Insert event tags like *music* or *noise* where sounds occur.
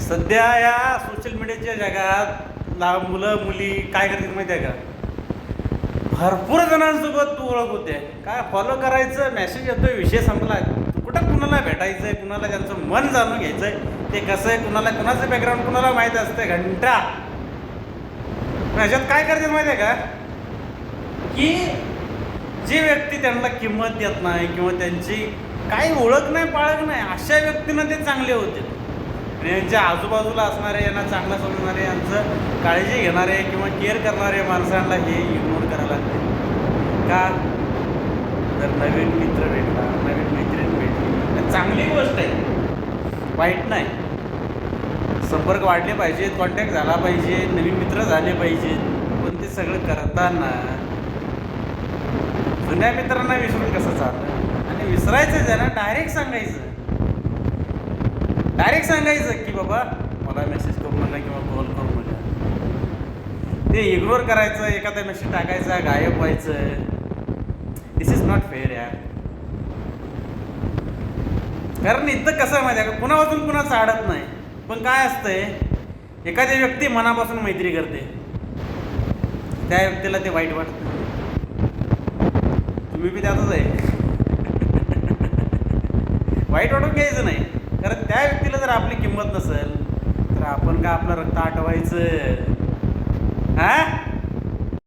सध्या या सोशल मीडियाच्या जगात लहान मुलं मुली काय करतात माहिती आहे का? भरपूर जणांसोबत तू ओळख होते. काय फॉलो करायचं? मेसेज येतोय विषय संपला. कुठं कुणाला भेटायचंय कुणाला त्यांचं मन जाणून घ्यायचंय ते कसं आहे कुणाला कुणाचं बॅकग्राऊंड कुणाला माहीत असतं घंटा. ह्याच्यात काय करतात माहिती आहे का? की जी व्यक्ती त्यांना किंमत देत नाही किंवा त्यांची काही ओळख नाही पाळख नाही अशा व्यक्तींना ते चांगले होते. यांच्या आजूबाजूला असणारे यांना चांगलं समजणारे यांचं काळजी घेणारे किंवा केअर करणारे माणसांना हे इग्नोर करायला लागते. का? जर नवीन मित्र भेटला नवीन मैत्रीण भेटली. चांगली गोष्ट आहे. वाईट नाही. संपर्क वाढले पाहिजेत कॉन्टॅक्ट झाला पाहिजे नवीन मित्र झाले पाहिजेत पण ते सगळं करताना जुन्या मित्रांना विसरून कसं चालतं आणि विसरायचं आहे ना डायरेक्ट सांगायचं डायरेक्ट सांगायचं की बाबा मला मेसेज करू नका किंवा कॉल करू नका ते इग्नोर करायचं एखादा मेसेज टाकायचा गायब व्हायचं. दिस इज नॉट फेअर यार. कारण इथं कसं आहे माहिती आहे का? कुणापासून कुणाचं अडत नाही. पण काय असतंय? एखादी व्यक्ती मनापासून मैत्री करते. त्या व्यक्तीला ते वाईट वाटतं तुम्ही बी त्यातच आहे. *laughs* वाईट वाटून घ्यायचं नाही. कारण त्या व्यक्तीला जर आपली किंमत नसेल तर आपण का आपलं रक्त आटवायचं? हा?